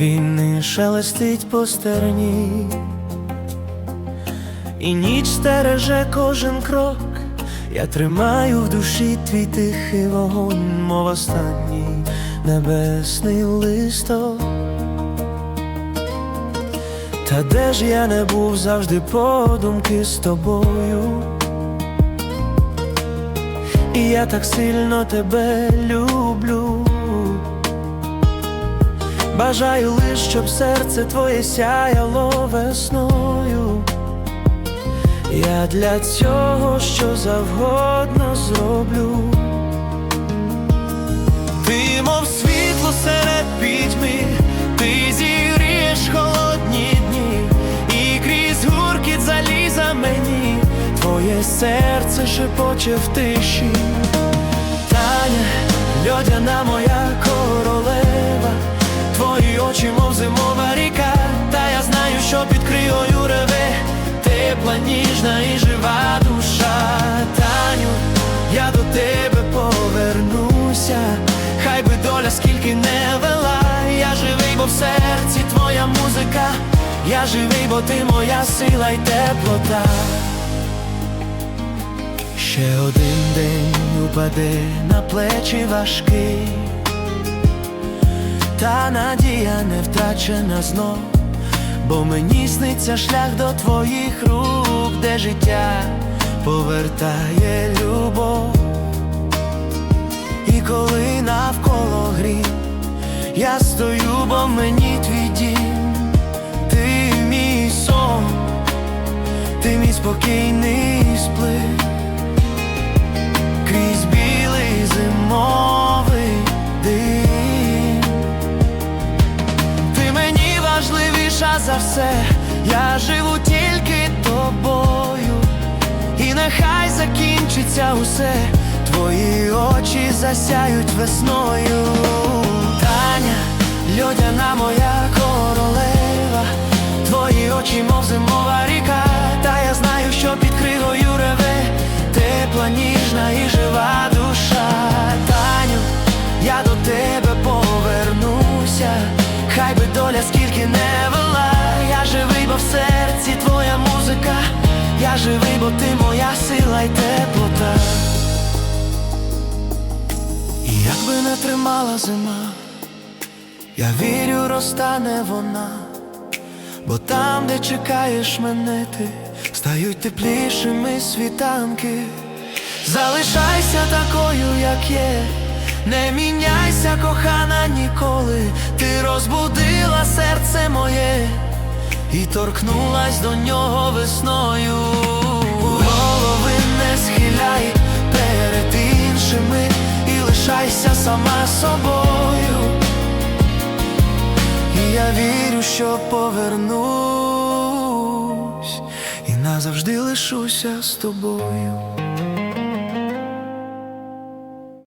війни шелестить по стерні, і ніч стереже кожен крок. Я тримаю в душі твій тихий вогонь, мов останній небесний листок. Та де ж я не був завжди подумки з тобою, і я так сильно тебе люблю. Бажаю лиш, щоб серце твоє сяяло весною. Я для цього що завгодно зроблю. Ти, мов світло серед пітьми, ти зігрієш холодні дні, і крізь гуркіт заліза мені, твоє серце шепоче в тиші. Таня, льодяна моя в серці твоя музика, я живий, бо ти моя сила й теплота. Ще один день упаде на плечі важкий, та надія не втрачена знов, бо мені сниться шлях до твоїх рук, де життя повертає любов. І коли навколо грім, я стою, мені твій дім, ти мій сон, ти мій спокійний сплив. Крізь білий зимовий дим. Ти мені важливіша за все, я живу тільки тобою, і нехай закінчиться усе, твої очі засяють весною. Льодяна моя королева, твої очі, мов зимова ріка, та я знаю, що під кригою реве, тепла, ніжна і жива душа. Таню, я до тебе повернуся, хай би доля скільки не вела, я живий, бо в серці твоя музика, я живий, бо ти моя сила й теплота. І як би не тримала зима, я вірю, розтане вона, бо там, де чекаєш мене, ти стають теплішими світанки. Залишайся такою, як є, не міняйся, кохана, ніколи. Ти розбудила серце моє і торкнулась до нього весною. Голови не схиляй перед іншими і лишайся сама собою. Я вірю, що повернусь і назавжди лишуся з тобою.